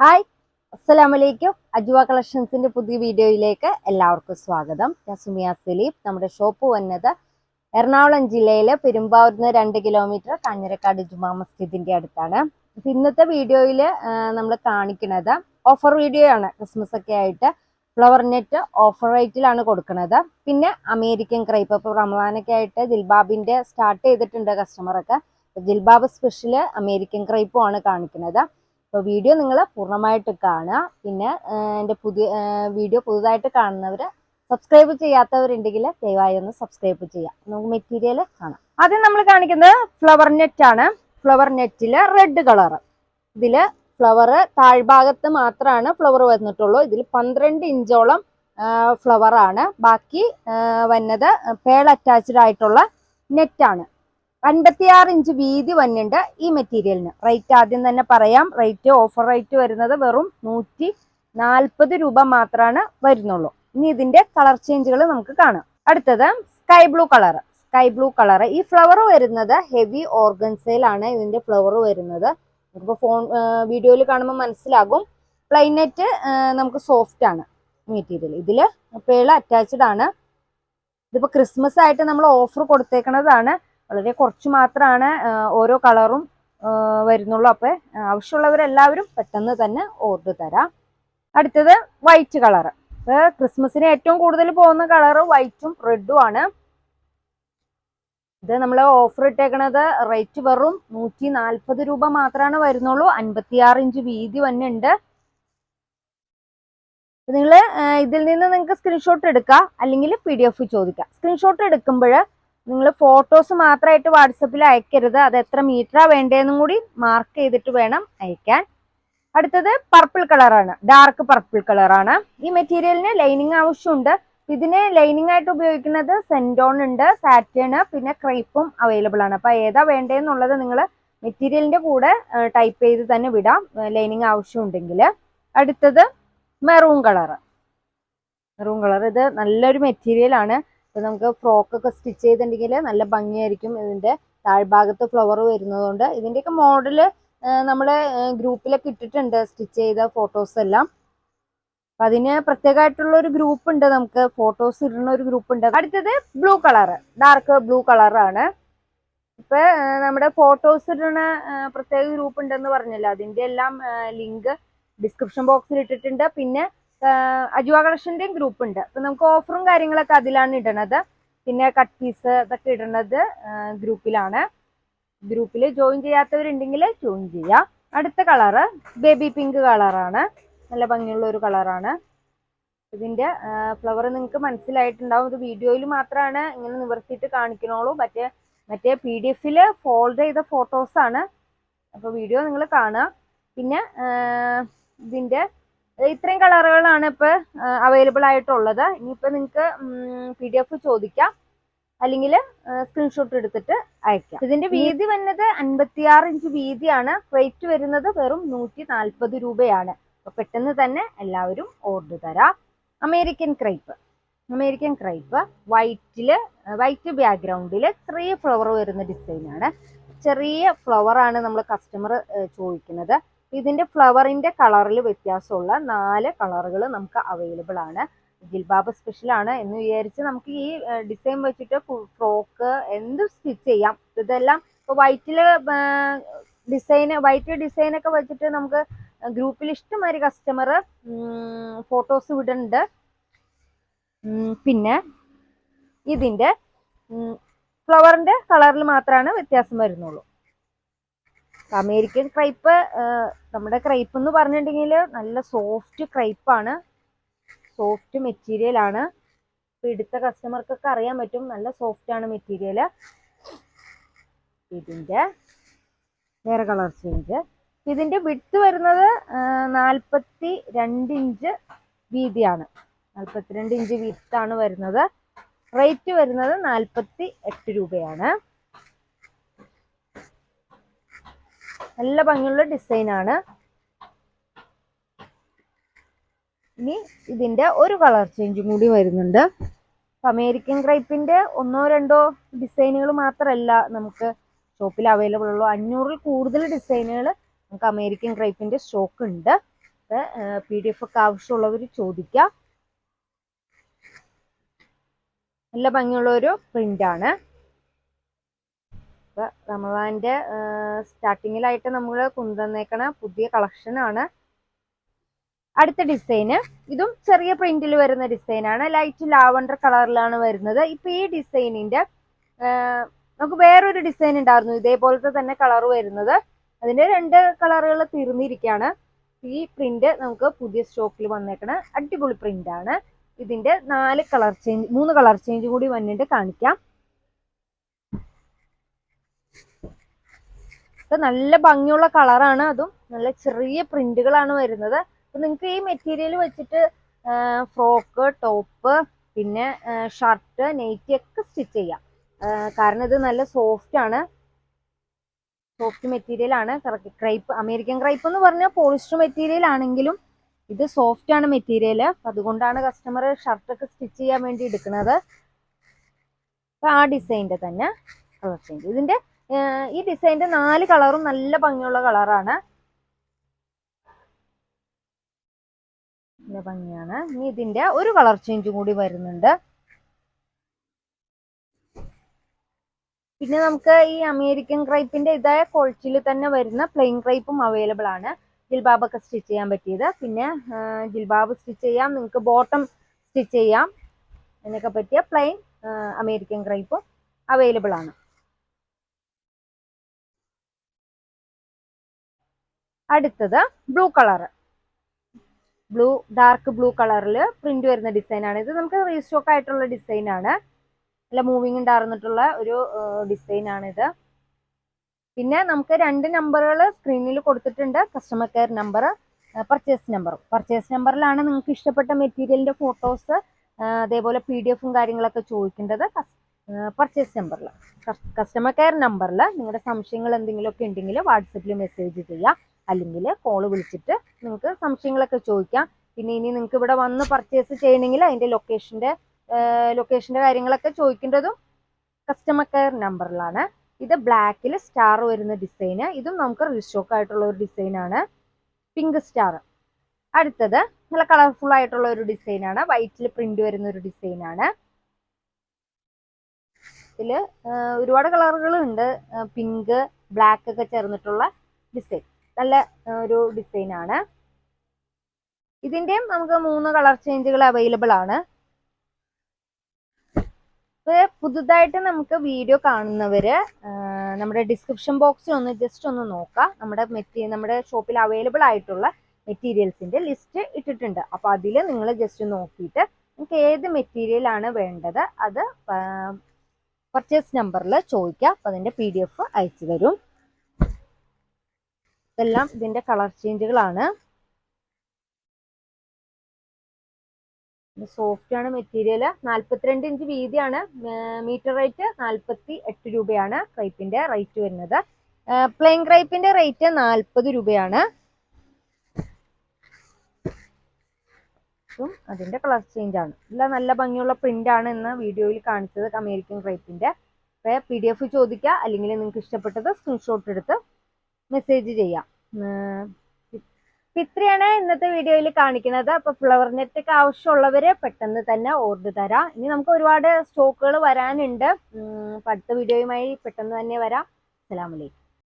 Hi അസ്സലാമലൈക്കും അജുവ കളക്ഷൻസിന്റെ പുതിയ വീഡിയോയിലേക്ക് എല്ലാവർക്കും സ്വാഗതം. ഞാൻ സുമിയ സലീം. നമ്മുടെ ഷോപ്പ് വന്നത് എറണാകുളം ജില്ലയിലെ പെരുമ്പാവൂരിൽ നിന്ന് രണ്ട് കിലോമീറ്റർ കാഞ്ഞിരക്കാട് ജുമാ മസ്ജിദിന്റെ അടുത്താണ്. അപ്പൊ ഇന്നത്തെ വീഡിയോയിൽ നമ്മൾ കാണിക്കുന്നത് ഓഫർ വീഡിയോ ആണ്. ക്രിസ്മസ് ഒക്കെ ആയിട്ട് ഫ്ലവർ നെറ്റ് ഓഫർ റേറ്റിലാണ് കൊടുക്കുന്നത്. പിന്നെ അമേരിക്കൻ ക്രൈപ്പ് ഇപ്പോൾ റമദാനൊക്കെ ആയിട്ട് ജിൽബാബിന്റെ സ്റ്റാർട്ട് ചെയ്തിട്ടുണ്ട് കസ്റ്റമറൊക്കെ ജിൽബാബ് സ്പെഷ്യൽ അമേരിക്കൻ ക്രൈപ്പും ആണ് കാണിക്കുന്നത്. അപ്പോൾ വീഡിയോ നിങ്ങൾ പൂർണമായിട്ട് കാണുക. പിന്നെ എന്റെ പുതിയ വീഡിയോ പുതുതായിട്ട് കാണുന്നവർ സബ്സ്ക്രൈബ് ചെയ്യാത്തവരുണ്ടെങ്കിൽ ദയവായി ഒന്ന് സബ്സ്ക്രൈബ് ചെയ്യാം നമുക്ക് മെറ്റീരിയൽ കാണാം. ആദ്യം നമ്മൾ കാണിക്കുന്നത് ഫ്ലവർ നെറ്റ് ആണ്. ഫ്ലവർ നെറ്റിൽ റെഡ് കളർ ഇതിൽ ഫ്ലവർ താഴ്ഭാഗത്ത് മാത്രമാണ് ഫ്ലവർ വന്നിട്ടുള്ളൂ. ഇതിൽ പന്ത്രണ്ട് ഇഞ്ചോളം ഫ്ലവർ ആണ്. ബാക്കി വന്നത് പേൾ അറ്റാച്ച്ഡ് ആയിട്ടുള്ള നെറ്റാണ് അൻപത്തിയാറ് ഇഞ്ച് വീതി വന്നിണ്ട് ഈ മെറ്റീരിയലിന്. റേറ്റ് ആദ്യം തന്നെ പറയാം. റേറ്റ് ഓഫർ റേറ്റ് വരുന്നത് വെറും നൂറ്റി നാൽപ്പത് രൂപ മാത്രമാണ് വരുന്നുള്ളൂ. ഇനി ഇതിന്റെ കളർ ചേഞ്ചുകൾ നമുക്ക് കാണാം. അടുത്തത് sky blue colour sky blue colour ഈ ഫ്ലവർ വരുന്നത് ഹെവി ഓർഗൻസയിലാണ് ഇതിന്റെ ഫ്ലവർ വരുന്നത്. നമുക്കിപ്പോൾ ഫോൺ വീഡിയോയിൽ കാണുമ്പോൾ മനസ്സിലാകും. പ്ലൈനറ്റ് നമുക്ക് സോഫ്റ്റ് ആണ് മെറ്റീരിയൽ ഇതിൽ പേൾ അറ്റാച്ച്ഡ് ആണ്. ഇതിപ്പോൾ ക്രിസ്മസ് ആയിട്ട് നമ്മൾ ഓഫർ കൊടുത്തേക്കുന്നതാണ് വളരെ കുറച്ച് മാത്രമാണ് ഓരോ കളറും വരുന്നുള്ളൂ. അപ്പോൾ ആവശ്യമുള്ളവരെല്ലാവരും പെട്ടെന്ന് തന്നെ ഓർഡർ തരാം. അടുത്തത് വൈറ്റ് കളർ ഇപ്പോൾ ക്രിസ്മസിന് ഏറ്റവും കൂടുതൽ പോകുന്ന കളർ വൈറ്റും റെഡും ആണ്. ഇത് നമ്മൾ ഓഫർ ഇട്ടേക്കണത് റേറ്റ് വെറും നൂറ്റി നാൽപ്പത് രൂപ മാത്രമാണ് വരുന്നുള്ളൂ. അൻപത്തിയാറ് ഇഞ്ച് വീതി തന്നെ ഉണ്ട് നിങ്ങൾ ഇതിൽ നിന്ന് നിങ്ങൾക്ക് സ്ക്രീൻഷോട്ട് എടുക്കാം അല്ലെങ്കിൽ പി ഡി എഫ് ചോദിക്കാം. സ്ക്രീൻഷോട്ട് എടുക്കുമ്പോൾ നിങ്ങൾ ഫോട്ടോസ് മാത്രമായിട്ട് വാട്സപ്പിൽ അയക്കരുത്. അത് എത്ര മീറ്ററാണ് വേണ്ടതെന്നും കൂടി മാർക്ക് ചെയ്തിട്ട് വേണം അയക്കാൻ. അടുത്തത് പർപ്പിൾ കളറാണ് ഡാർക്ക് പർപ്പിൾ കളറാണ് ഈ മെറ്റീരിയലിന് ലൈനിങ് ആവശ്യമുണ്ട്. ഇതിന് ലൈനിങ് ആയിട്ട് ഉപയോഗിക്കുന്നത് സെന്റോൺ ഉണ്ട് സാറ്റേൺ പിന്നെ ക്രൈപ്പും അവൈലബിൾ ആണ്. അപ്പോൾ ഏതാ വേണ്ടതെന്നുള്ളത് നിങ്ങൾ മെറ്റീരിയലിന്റെ കൂടെ ടൈപ്പ് ചെയ്ത് തന്നെ വിടാം. ലൈനിങ് ആവശ്യമുണ്ടെങ്കിൽ. അടുത്തത് മെറൂൺ കളർ മെറൂൺ കളർ ഇത് നല്ലൊരു മെറ്റീരിയൽ ഇപ്പൊ നമുക്ക് ഫ്രോക്ക് ഒക്കെ സ്റ്റിച്ച് ചെയ്തിട്ടുണ്ടെങ്കിൽ നല്ല ഭംഗിയായിരിക്കും ഇതിന്റെ താഴ്ഭാഗത്ത് ഫ്ലവർ വരുന്നതുകൊണ്ട്. ഇതിന്റെയൊക്കെ മോഡൽ നമ്മുടെ ഗ്രൂപ്പിലൊക്കെ ഇട്ടിട്ടുണ്ട് സ്റ്റിച്ച് ചെയ്ത ഫോട്ടോസ് എല്ലാം. അപ്പം അതിന് പ്രത്യേകമായിട്ടുള്ള ഒരു ഗ്രൂപ്പ് ഉണ്ട് നമുക്ക്. ഫോട്ടോസ് ഇടുന്ന ഒരു ഗ്രൂപ്പ് ഉണ്ട്. അടുത്തത് ബ്ലൂ കളർ ഡാർക്ക് ബ്ലൂ കളറാണ് ഇപ്പൊ നമ്മുടെ ഫോട്ടോസ് ഇടുന്ന പ്രത്യേക ഗ്രൂപ്പ് ഉണ്ടെന്ന് പറഞ്ഞല്ലോ? അതിന്റെ എല്ലാം ലിങ്ക് ഡിസ്ക്രിപ്ഷൻ ബോക്സിൽ ഇട്ടിട്ടുണ്ട്. പിന്നെ അജുവ കളക്ഷന്റെയും ഗ്രൂപ്പ് ഉണ്ട്. അപ്പൊ നമുക്ക് ഓഫറും കാര്യങ്ങളൊക്കെ അതിലാണ് ഇടണത്. പിന്നെ കട്ട് പീസ് ഇതൊക്കെ ഇടണത് ഗ്രൂപ്പിലാണ് ഗ്രൂപ്പിൽ ജോയിൻ ചെയ്യാത്തവരുണ്ടെങ്കിൽ ജോയിൻ ചെയ്യാം. അടുത്ത കളറ് ബേബി പിങ്ക് കളറാണ് നല്ല ഭംഗിയുള്ള ഒരു കളറാണ് ഇതിന്റെ ഫ്ലവർ നിങ്ങൾക്ക് മനസ്സിലായിട്ടുണ്ടാവും. ഇത് വീഡിയോയിൽ മാത്രമാണ് ഇങ്ങനെ നിവർത്തിയിട്ട് കാണിക്കണോളൂ മറ്റേ മറ്റേ പി ഡി എഫിൽ ഫോൾഡ് ചെയ്ത ഫോട്ടോസാണ് അപ്പോൾ വീഡിയോ നിങ്ങൾ കാണുക. പിന്നെ ഇതിന്റെ ഇത്രയും കളറുകളാണ് ഇപ്പൊ അവൈലബിൾ ആയിട്ടുള്ളത്. ഇനിയിപ്പോ നിങ്ങൾക്ക് പി ഡി എഫ് ചോദിക്കാം. അല്ലെങ്കിൽ സ്ക്രീൻഷോട്ട് എടുത്തിട്ട് അയക്കാം. ഇതിന്റെ വീതി വന്നത് അൻപത്തിയാറ് ഇഞ്ച് വീതിയാണ്. റേറ്റ് വരുന്നത് വെറും നൂറ്റി നാൽപ്പത് രൂപയാണ്. അപ്പൊ പെട്ടെന്ന് തന്നെ എല്ലാവരും ഓർഡർ തരാം. American crepe. American crepe. വൈറ്റിൽ white ബാക്ക്ഗ്രൗണ്ടിൽ ചെറിയ ഫ്ലവർ വരുന്ന ഡിസൈനാണ് ചെറിയ ഫ്ലവർ ആണ് നമ്മൾ കസ്റ്റമർ ചോദിക്കുന്നത്. ഇതിന്റെ ഫ്ലവറിന്റെ കളറിൽ വ്യത്യാസമുള്ള നാല് കളറുകൾ നമുക്ക് അവൈലബിൾ ആണ്. ജിൽബാബ് സ്പെഷ്യൽ ആണ് എന്ന് വിചാരിച്ച് നമുക്ക് ഈ ഡിസൈൻ വെച്ചിട്ട് ഫ്രോക്ക് എന്ത് സ്റ്റിച്ച് ചെയ്യാം. ഇതെല്ലാം ഇപ്പോൾ വൈറ്റിൽ ഡിസൈൻ വൈറ്റ് ഡിസൈൻ ഒക്കെ വെച്ചിട്ട് നമുക്ക് ഗ്രൂപ്പിൽ ഇഷ്ടംമാതിരി കസ്റ്റമർ ഫോട്ടോസ് വിടുന്നുണ്ട്. പിന്നെ ഇതിന്റെ ഫ്ലവറിന്റെ കളറിൽ മാത്രമാണ് വ്യത്യാസം വരുന്നുള്ളൂ. അമേരിക്കൻ ക്രൈപ്പ് നമ്മുടെ ക്രൈപ്പ് എന്ന് പറഞ്ഞിട്ടുണ്ടെങ്കിൽ നല്ല സോഫ്റ്റ് ക്രൈപ്പാണ് സോഫ്റ്റ് മെറ്റീരിയൽ ആണ്. ഇപ്പൊ എടുത്ത കസ്റ്റമർക്കൊക്കെ അറിയാൻ പറ്റും നല്ല സോഫ്റ്റ് ആണ് മെറ്റീരിയൽ ഇതിന്റെ വേറെ കളർ ചേഞ്ച്. ഇതിന്റെ വിട്ട് വരുന്നത് നാൽപ്പത്തി രണ്ട് ഇഞ്ച് വീതിയാണ്. നാൽപ്പത്തിരണ്ട് ഇഞ്ച് വിത്താണ് വരുന്നത്. റേറ്റ് വരുന്നത് നാൽപ്പത്തി എട്ട് രൂപയാണ്. നല്ല ഭംഗിയുള്ള ഡിസൈൻ ആണ്. ഇനി ഇതിന്റെ ഒരു കളർ ചേഞ്ചും കൂടി വരുന്നുണ്ട്. അമേരിക്കൻ ക്രൈപ്പിന്റെ ഒന്നോ രണ്ടോ ഡിസൈനുകൾ മാത്രമല്ല നമുക്ക് ഷോപ്പിൽ അവൈലബിൾ ഉള്ളൂ. അഞ്ഞൂറിൽ കൂടുതൽ ഡിസൈനുകൾ നമുക്ക് അമേരിക്കൻ ക്രൈപ്പിന്റെ സ്റ്റോക്ക് ഉണ്ട്. പി ഡി എഫ് ഒക്കെ ആവശ്യമുള്ളവർ ചോദിക്കാം. നല്ല ഭംഗിയുള്ള ഒരു പ്രിന്റ് ആണ് ഇപ്പൊ റമദാന്റെ സ്റ്റാർട്ടിങ്ങിലായിട്ട് നമ്മൾ കൊണ്ടുവന്നേക്കണ പുതിയ കളക്ഷൻ ആണ്. അടുത്ത ഡിസൈന് ഇതും ചെറിയ പ്രിന്റിൽ വരുന്ന ഡിസൈനാണ് ലൈറ്റ് ലാവണ്ടർ കളറിലാണ് വരുന്നത്. ഇപ്പൊ ഈ ഡിസൈനിന്റെ നമുക്ക് വേറൊരു ഡിസൈൻ ഉണ്ടായിരുന്നു. ഇതേപോലത്തെ തന്നെ കളർ വരുന്നത്. അതിന്റെ രണ്ട് കളറുകൾ തീർന്നിരിക്കുകയാണ്. ഈ പ്രിന്റ് നമുക്ക് പുതിയ സ്റ്റോക്കിൽ വന്നേക്കണ അടിപൊളി പ്രിന്റ് ആണ്. ഇതിന്റെ നാല് കളർ ചേഞ്ച് മൂന്ന് കളർ ചേഞ്ച് കൂടി വന്നിട്ട് കാണിക്കാം. ഇത് നല്ല ഭംഗിയുള്ള കളറാണ് അതും. നല്ല ചെറിയ പ്രിന്റുകളാണ് വരുന്നത്. അപ്പൊ നിങ്ങൾക്ക് ഈ മെറ്റീരിയൽ വെച്ചിട്ട് ഫ്രോക്ക് ടോപ്പ് പിന്നെ ഷർട്ട് നെയ്റ്റി ഒക്കെ സ്റ്റിച്ച് ചെയ്യാം. കാരണം ഇത് നല്ല സോഫ്റ്റ് ആണ്. സോഫ്റ്റ് മെറ്റീരിയൽ ആണ്. ക്രൈപ്പ് അമേരിക്കൻ ക്രൈപ്പ് എന്ന് പറഞ്ഞാൽ പോളിസ്റ്റർ മെറ്റീരിയൽ ആണെങ്കിലും ഇത് സോഫ്റ്റ് ആണ് മെറ്റീരിയൽ. അതുകൊണ്ടാണ് കസ്റ്റമർ ഷർട്ട് ഒക്കെ സ്റ്റിച്ച് ചെയ്യാൻ വേണ്ടി എടുക്കുന്നത്. ആ ഡിസൈന്റെ തന്നെ ഇതിന്റെ ഈ ഡിസൈന്റെ നാല് കളറും നല്ല ഭംഗിയുള്ള കളറാണ്. നല്ല ഭംഗിയാണ്. ഇനി ഇതിന്റെ ഒരു കളർ ചേഞ്ചും കൂടി വരുന്നുണ്ട്. പിന്നെ നമുക്ക് ഈ അമേരിക്കൻ ക്രൈപ്പിന്റെ ഇതായ ക്വാളിറ്റിയിൽ തന്നെ വരുന്ന പ്ലെയിൻ ക്രൈപ്പും അവൈലബിൾ ആണ്. ജിൽബാബൊക്കെ സ്റ്റിച്ച് ചെയ്യാൻ പറ്റിയത്. പിന്നെ ജിൽബാബ് സ്റ്റിച്ച് ചെയ്യാം. നിങ്ങൾക്ക് ബോട്ടം സ്റ്റിച്ച് ചെയ്യാം. എന്നൊക്കെ പറ്റിയ പ്ലെയിൻ അമേരിക്കൻ ക്രൈപ്പും അവൈലബിൾ ആണ്. അടുത്തത് blue colour blue dark blue കളറിൽ പ്രിന്റ് വരുന്ന ഡിസൈനാണ് ഇത് നമുക്ക് റീസ്റ്റോക്ക് ആയിട്ടുള്ള ഡിസൈനാണ് നല്ല മൂവിങ് ഉണ്ടായിരുന്നിട്ടുള്ള ഒരു ഡിസൈൻ ഇത്. പിന്നെ നമുക്ക് രണ്ട് നമ്പറുകൾ സ്ക്രീനിൽ കൊടുത്തിട്ടുണ്ട്. Customer care number purchase number purchase നമ്പറിലാണ് നിങ്ങൾക്ക് ഇഷ്ടപ്പെട്ട മെറ്റീരിയലിന്റെ ഫോട്ടോസ് അതേപോലെ പി ഡി എഫും കാര്യങ്ങളൊക്കെ ചോദിക്കേണ്ടത് പർച്ചേസ് നമ്പറിൽ കസ്റ്റമർ കെയർ നമ്പറിൽ നിങ്ങളുടെ സംശയങ്ങൾ എന്തെങ്കിലുമൊക്കെ ഉണ്ടെങ്കിൽ വാട്സപ്പിൽ മെസ്സേജ് ചെയ്യാം അല്ലെങ്കിൽ കോൾ വിളിച്ചിട്ട് നിങ്ങൾക്ക് സംശയങ്ങളൊക്കെ ചോദിക്കാം. പിന്നെ ഇനി നിങ്ങൾക്ക് ഇവിടെ വന്ന് പർച്ചേസ് ചെയ്യണമെങ്കിൽ അതിന്റെ ലൊക്കേഷന്റെ ലൊക്കേഷന്റെ കാര്യങ്ങളൊക്കെ ചോദിക്കേണ്ടതും കസ്റ്റമർ കെയർ നമ്പറിലാണ് ഇത് ബ്ലാക്കിൽ സ്റ്റാർ വരുന്ന ഡിസൈന് ഇതും നമുക്ക് റീസ്റ്റോക്ക് ആയിട്ടുള്ള ഒരു ഡിസൈനാണ് പിങ്ക് സ്റ്റാർ അടുത്തത് നല്ല കളർഫുൾ ആയിട്ടുള്ള ഒരു ഡിസൈനാണ് വൈറ്റിൽ പ്രിന്റ് വരുന്ന ഒരു ഡിസൈനാണ് ഇതിൽ ഒരുപാട് കളറുകൾ ഉണ്ട്. പിങ്ക് ബ്ലാക്ക് ഒക്കെ ചേർന്നിട്ടുള്ള ഡിസൈൻ നല്ല ഒരു ഡിസൈൻ ആണ്. ഇതിന്റെയും നമുക്ക് മൂന്ന് കളർ ചേഞ്ചുകൾ അവൈലബിൾ ആണ്. പുതുതായിട്ട് നമുക്ക് വീഡിയോ കാണുന്നവര് നമ്മുടെ ഡിസ്ക്രിപ്ഷൻ ബോക്സിൽ ഒന്ന് ജസ്റ്റ് ഒന്ന് നോക്കാം. നമ്മുടെ മെറ്റീരിയൽ നമ്മുടെ ഷോപ്പിൽ അവൈലബിൾ ആയിട്ടുള്ള മെറ്റീരിയൽസിന്റെ ലിസ്റ്റ് ഇട്ടിട്ടുണ്ട്. അപ്പൊ അതിൽ നിങ്ങൾ ജസ്റ്റ് നോക്കിയിട്ട് നിങ്ങൾക്ക് ഏത് മെറ്റീരിയൽ ആണ് വേണ്ടത് അത് പർച്ചേസ് നമ്പറിൽ ചോദിക്കുക അപ്പൊ അതിന്റെ പി ഡി എഫ് അയച്ചു തരും. ഇതെല്ലാം ഇതിന്റെ കളർ ചേഞ്ചുകളാണ്. സോഫ്റ്റ് ആണ് മെറ്റീരിയൽ നാൽപ്പത്തിരണ്ട് ഇഞ്ച് വീതിയാണ്. മീറ്റർ റേറ്റ് നാൽപ്പത്തി എട്ട് രൂപയാണ് ക്രൈപ്പിന്റെ റേറ്റ് വരുന്നത്. പ്ലെയിൻ ക്രൈപ്പിന്റെ റേറ്റ് നാൽപ്പത് രൂപയാണ്. അതിന്റെ കളർ ചേഞ്ച് ആണ് എല്ലാം നല്ല ഭംഗിയുള്ള പ്രിന്റ് ആണ് ഇന്ന് വീഡിയോയിൽ കാണിച്ചത് അമേരിക്കൻ ക്രൈപ്പിന്റെ. പി ഡി എഫ് ചോദിക്കുക. അല്ലെങ്കിൽ നിങ്ങൾക്ക് ഇഷ്ടപ്പെട്ടത് സ്ക്രീൻഷോട്ട് എടുത്ത് മെസ്സേജ് ചെയ്യാം. ഇത്രയാണ് ഇന്നത്തെ വീഡിയോയിൽ കാണിക്കുന്നത്. അപ്പൊ ഫ്ലവർ നെറ്റ് ഒക്കെ ആവശ്യമുള്ളവര് പെട്ടെന്ന് തന്നെ ഓർഡർ തരാം. ഇനി നമുക്ക് ഒരുപാട് സ്റ്റോക്കുകൾ വരാനുണ്ട്. അടുത്ത വീഡിയോയുമായി പെട്ടെന്ന് തന്നെ വരാം. അസ്സലാമലൈക്കും